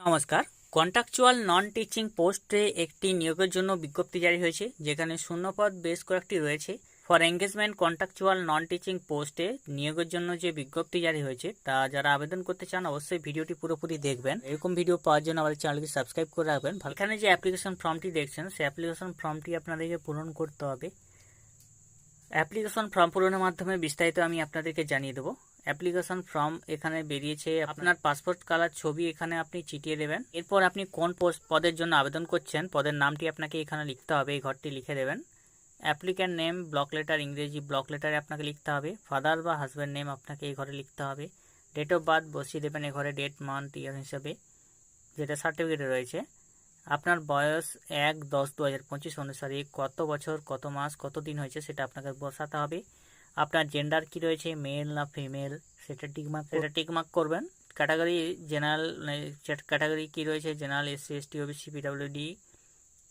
নমস্কার। Contractual non teaching পোস্টে একটি নিয়োগের জন্য বিজ্ঞপ্তি জারি হয়েছে, যেখানে শূন্যপদ বেশ কয়েকটি রয়েছে। For engagement contractual non teaching পোস্টে নিয়োগের জন্য যে বিজ্ঞপ্তি জারি হয়েছে, তা যারা আবেদন করতে চান, অবশ্যই ভিডিওটি পুরোপুরি দেখবেন। এরকম ভিডিও পাওয়ার জন্য আমাদের চ্যানেলকে সাবস্ক্রাইব করে রাখবেন। এখানে যে অ্যাপ্লিকেশন ফর্মটি দেখছেন, সেই অ্যাপ্লিকেশন ফর্মটি আপনাদেরকে পূরণ করতে হবে। অ্যাপ্লিকেশন ফর্ম পূরণের মাধ্যমে বিস্তারিত আমি আপনাদেরকে জানিয়ে দেবো। অ্যাপ্লিকেশন ফর্ম এখানে বেরিয়েছে। আপনার পাসপোর্ট কালার ছবি এখানে আপনি চিটিয়ে দেবেন। এরপর আপনি কোন পোস্ট পদের জন্য আবেদন করছেন, পদের নামটি আপনাকে এখানে লিখতে হবে, এই ঘরটি লিখে দেবেন। অ্যাপ্লিক্যান্ট নেম, ব্লক লেটার ইংরেজি, ব্লক লেটারে আপনাকে লিখতে হবে। ফাদার বা হাজব্যান্ড নেম আপনাকে এই ঘরে লিখতে হবে। ডেট অফ বার্থ বসিয়ে দেবেন এই ঘরে, ডেট, মান্থ, ইয়ার হিসাবে, যেটা সার্টিফিকেটে রয়েছে। আপনার বয়স এক দশ দু হাজার পঁচিশ অনুসারে কত বছর, কত মাস, কত দিন হয়েছে সেটা আপনাকে বসাতে হবে। আপনার জেন্ডার কি রয়েছে মেল না ফিমেল সেটা টিকমার্ক সেটা টিকমার্ক করবেন। ক্যাটাগরি জেনারেল ক্যাটাগরি কি রয়েছে general SC ST OBC PWD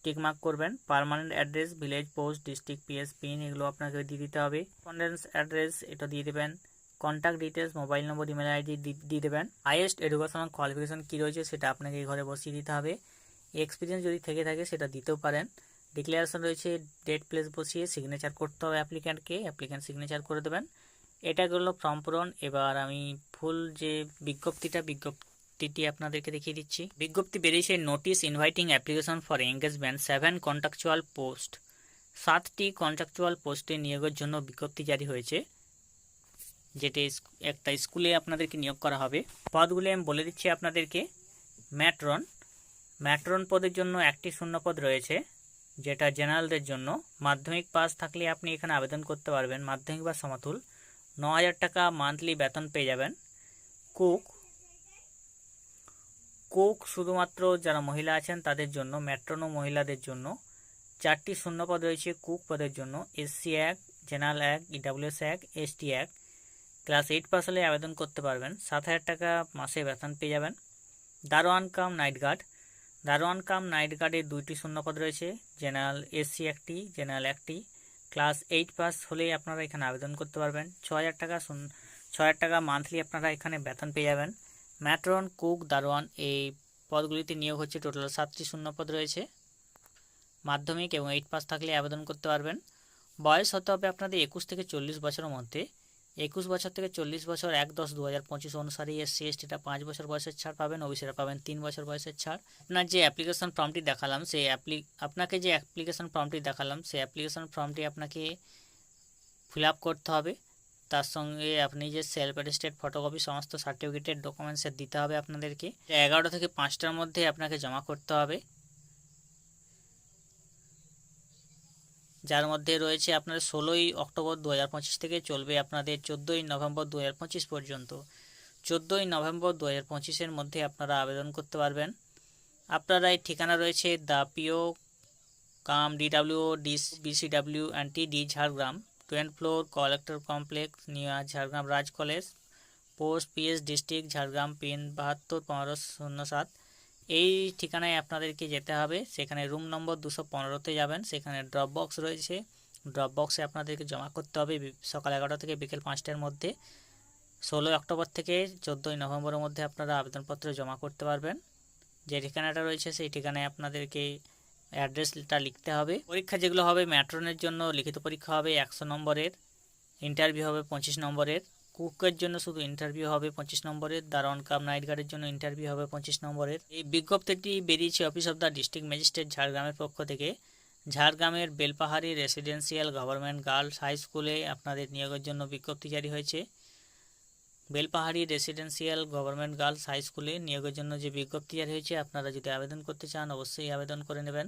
tick mark করবেন। Permanent address village post district PS pin এগুলো আপনাকে দিয়ে দিতে হবে। কন্ডেন্স অ্যাড্রেস এটা দিয়ে দেবেন। Contact details mobile number email ID দিয়ে দেবেন। হাইয়েস্ট এডুকেশনাল কোয়ালিফিকেশন কী রয়েছে, সেটা আপনাকে ঘরে বসিয়ে দিতে হবে। এক্সপিরিয়েন্স যদি থেকে থাকে, সেটা দিতেও পারেন। ডিক্লারেশন রয়েছে ডেট প্লেস বসিয়ে সিগনেচার করতে হবে অ্যাপ্লিক্যান্টকে অ্যাপ্লিক্যান্ট সিগনেচার করে দেবেন। এটা হলো ফর্ম পূরণ। এবার আমি ফুল যে বিজ্ঞপ্তিটা, বিজ্ঞপ্তিটি আপনাদেরকে দেখিয়ে দিচ্ছি। বিজ্ঞপ্তি বেরিয়েছে notice inviting application for engagement seven contractual post সাতটি কন্ট্রাকচুয়াল পোস্টে নিয়োগের জন্য বিজ্ঞপ্তি জারি হয়েছে, যেটি একটা স্কুলে আপনাদেরকে নিয়োগ করা হবে। পদগুলি আমি বলে দিচ্ছি আপনাদেরকে। ম্যাট্রন ম্যাট্রন পদের জন্য একটি শূন্যপদ রয়েছে। যেটা জেনারেলদের জন্য। মাধ্যমিক পাস থাকলে আপনি এখানে আবেদন করতে পারবেন। মাধ্যমিক বা সমতুল। ন হাজার টাকা মান্থলি বেতন পেয়ে যাবেন। কুক। কুক শুধুমাত্র যারা মহিলা আছেন তাদের জন্য ম্যাট্রন ও মহিলাদের জন্য। চারটি শূন্যপদ রয়েছে কুক পদের জন্য। এসসি এক জেনারেল এক ইডাব্লিউএস এক এসটি এক। ক্লাস এইট পাস হলে আবেদন করতে পারবেন। সাত হাজার টাকা মাসে বেতন পেয়ে যাবেন। দারোয়ান কাম নাইট গার্ড। দারোয়ান কাম নাইট গার্ডের দুইটি শূন্যপদ রয়েছে। জেনারেল এসসি একটি, জেনারেল একটি। ক্লাস এইট পাস হলেই আপনারা এখানে আবেদন করতে পারবেন। ছ হাজার টাকা ছ হাজার টাকা মান্থলি আপনারা এখানে বেতন পেয়ে যাবেন। ম্যাট্রন, কুক, দারোয়ান এই পদগুলিতে নিয়োগ হচ্ছে। টোটাল সাতটি শূন্যপদ রয়েছে। মাধ্যমিক এবং এইট পাস থাকলে আবেদন করতে পারবেন। বয়স হতে হবে আপনাদের একুশ থেকে চল্লিশ বছরের মধ্যে। একুশ বছর থেকে চল্লিশ বছর, এক দশ দু হাজার পঁচিশ অনুসারে এসসি এসটিটা পাঁচ বছর বয়সের ছাড় পাবেন ওবিসিরা পাবেন তিন বছর বয়সের ছাড়। আপনার যে অ্যাপ্লিকেশন ফর্মটি দেখালাম, সেই অ্যাপ্লি আপনাকে যে অ্যাপ্লিকেশন ফর্মটি দেখালাম, সেই অ্যাপ্লিকেশন ফর্মটি আপনাকে ফিল করতে হবে। তার সঙ্গে আপনি যে সেলফ অ্যাটেস্টেড ফটোকপি সমস্ত সার্টিফিকেটের ডকুমেন্টসের দিতে হবে আপনাদেরকে। এগারোটা থেকে পাঁচটার মধ্যে আপনাকে জমা করতে হবে। যার মধ্যে রয়েছে আপনার ষোলোই অক্টোবর দু হাজার পঁচিশ থেকে চলবে আপনাদের চোদ্দোই নভেম্বর দু হাজার পঁচিশ পর্যন্ত। চোদ্দোই নভেম্বর দু হাজার মধ্যে আপনারা আবেদন করতে পারবেন। আপনারা এই ঠিকানা রয়েছে the PO cum, DW, dis, BCW, and T, D, Jhargram. Twenty floor, collector complex near Jhargram Raj college. Post PS district, Jhargram, pin, বাহাত্তর, পনেরো, শূন্য সাত। এই ঠিকানায় আপনাদেরকে যেতে হবে। সেখানে রুম নম্বর দুশো পনেরোতে যাবেন। সেখানে ড্রপ বক্স রয়েছে। ড্রপ বক্সে আপনাদেরকে জমা করতে হবে সকাল এগারোটা থেকে বিকেল পাঁচটার মধ্যে। ষোলোই অক্টোবর থেকে চোদ্দোই নভেম্বরের মধ্যে আপনারা আবেদনপত্র জমা করতে পারবেন। যে ঠিকানাটা রয়েছে, সেই ঠিকানায় আপনাদেরকে অ্যাড্রেসটা লিখতে হবে। পরীক্ষা যেগুলো হবে ম্যাট্রনের জন্য লিখিত পরীক্ষা হবে। একশো নম্বরের। ইন্টারভিউ হবে পঁচিশ নম্বরের। কুকের জন্য শুধু ইন্টারভিউ হবে পঁচিশ নম্বরের দারন কাম নাইট গার্ডের জন্য ইন্টারভিউ হবে পঁচিশ নম্বরের। এই বিজ্ঞপ্তিটি বেরিয়েছে office of the district magistrate ঝাড়গ্রামের পক্ষ থেকে। ঝাড়গ্রামের Belpahari residential government girls high স্কুলে আপনাদের নিয়োগের জন্য বিজ্ঞপ্তি জারি হয়েছে। Belpahari residential government girls high স্কুলে নিয়োগের জন্য যে বিজ্ঞপ্তি জারি হয়েছে, আপনারা যদি আবেদন করতে চান, অবশ্যই আবেদন করে নেবেন।